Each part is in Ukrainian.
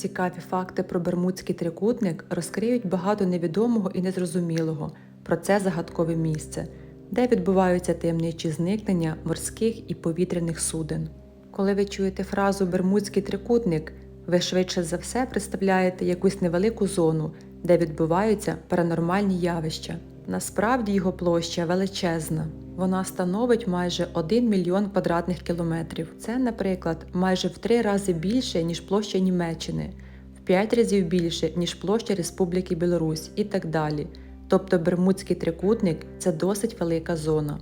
Цікаві факти про Бермудський трикутник розкриють багато невідомого і незрозумілого про це загадкове місце, де відбуваються таємничі зникнення морських і повітряних суден. Коли ви чуєте фразу Бермудський трикутник, ви швидше за все представляєте якусь невелику зону, де відбуваються паранормальні явища. Насправді його площа величезна. Вона становить майже 1 мільйон квадратних кілометрів. Це, наприклад, майже в три рази більше, ніж площа Німеччини, в п'ять разів більше, ніж площа Республіки Білорусь і так далі. Тобто Бермудський трикутник це досить велика зона.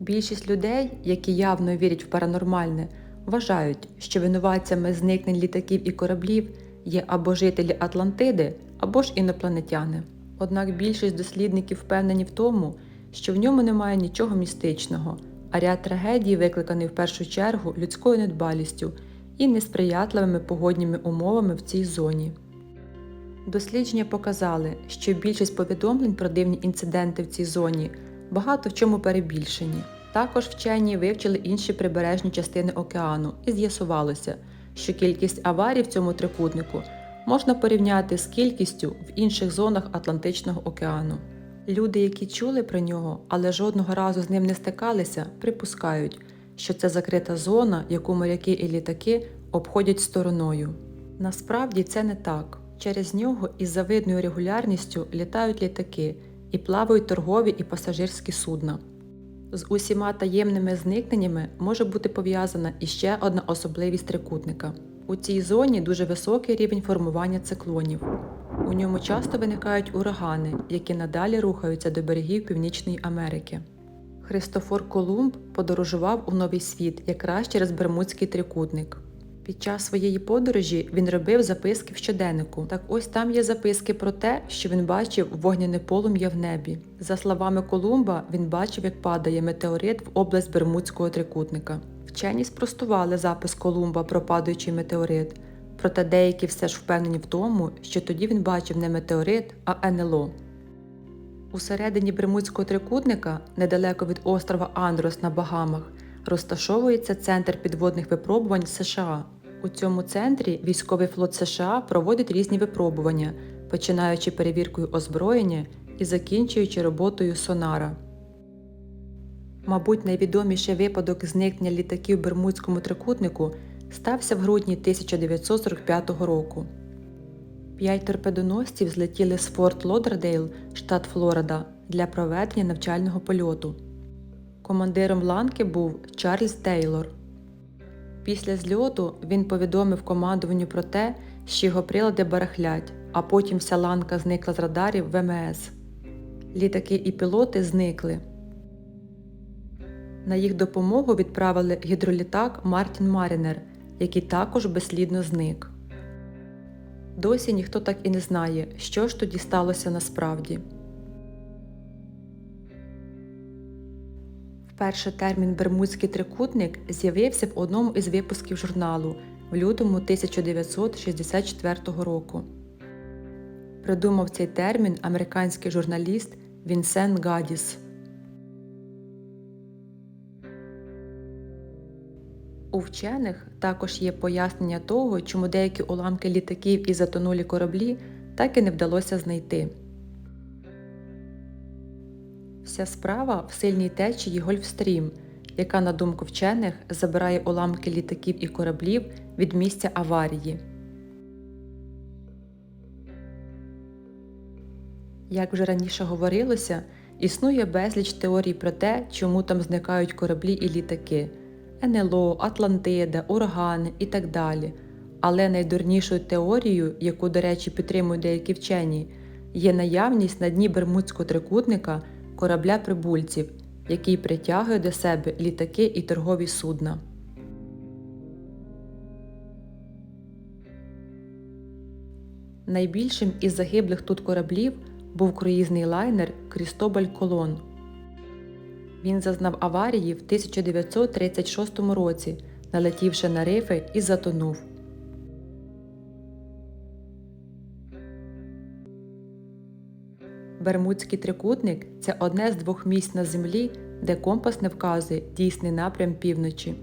Більшість людей, які явно вірять в паранормальне, вважають, що винуватцями зникнень літаків і кораблів є або жителі Атлантиди, або ж інопланетяни. Однак більшість дослідників впевнені в тому, що в ньому немає нічого містичного, а ряд трагедій викликаний в першу чергу людською недбалістю і несприятливими погодніми умовами в цій зоні. Дослідження показали, що більшість повідомлень про дивні інциденти в цій зоні багато в чому перебільшені. Також вчені вивчили інші прибережні частини океану і з'ясувалося, що кількість аварій в цьому трикутнику можна порівняти з кількістю в інших зонах Атлантичного океану. Люди, які чули про нього, але жодного разу з ним не стикалися, припускають, що це закрита зона, яку моряки і літаки обходять стороною. Насправді це не так. Через нього із завидною регулярністю літають літаки і плавають торгові і пасажирські судна. З усіма таємними зникненнями може бути пов'язана іще одна особливість трикутника. У цій зоні дуже високий рівень формування циклонів. У ньому часто виникають урагани, які надалі рухаються до берегів Північної Америки. Христофор Колумб подорожував у новий світ якраз через Бермудський трикутник. Під час своєї подорожі він робив записки в щоденнику. Так ось там є записки про те, що він бачив вогняне полум'я в небі. За словами Колумба, він бачив, як падає метеорит в область Бермудського трикутника. Вчені спростували запис Колумба про падаючий метеорит, проте деякі все ж впевнені в тому, що тоді він бачив не метеорит, а НЛО. У середині Бермудського трикутника, недалеко від острова Андрос на Багамах, розташовується центр підводних випробувань США. У цьому центрі військовий флот США проводить різні випробування, починаючи перевіркою озброєння і закінчуючи роботою сонара. Мабуть, найвідоміший випадок зникнення літаків Бермудському трикутнику стався в грудні 1945 року. П'ять торпедоносців злетіли з Форт Лодердейл, штат Флорида, для проведення навчального польоту. Командиром ланки був Чарльз Тейлор. Після зльоту він повідомив командуванню про те, що його прилади барахлять, а потім вся ланка зникла з радарів ВМС. Літаки і пілоти зникли. На їх допомогу відправили гідролітак Мартін Марінер, який також безслідно зник. Досі ніхто так і не знає, що ж тоді сталося насправді. Вперше термін Бермудський трикутник з'явився в одному із випусків журналу в лютому 1964 року. Придумав цей термін американський журналіст Вінсен Гадіс. У вчених також є пояснення того, чому деякі уламки літаків і затонулі кораблі так і не вдалося знайти. Вся справа в сильній течії Гольфстрім, яка, на думку вчених, забирає уламки літаків і кораблів від місця аварії. Як вже раніше говорилося, існує безліч теорій про те, чому там зникають кораблі і літаки. НЛО, Атлантида, урагани і так далі. Але найдурнішою теорією, яку, до речі, підтримують деякі вчені, є наявність на дні Бермудського трикутника корабля прибульців, який притягує до себе літаки і торгові судна. Найбільшим із загиблих тут кораблів був круїзний лайнер Крістобаль Колон. Він зазнав аварії в 1936 році, налетівши на рифи і затонув. Бермудський трикутник це одне з двох місць на землі, де компас не вказує дійсний напрям півночі.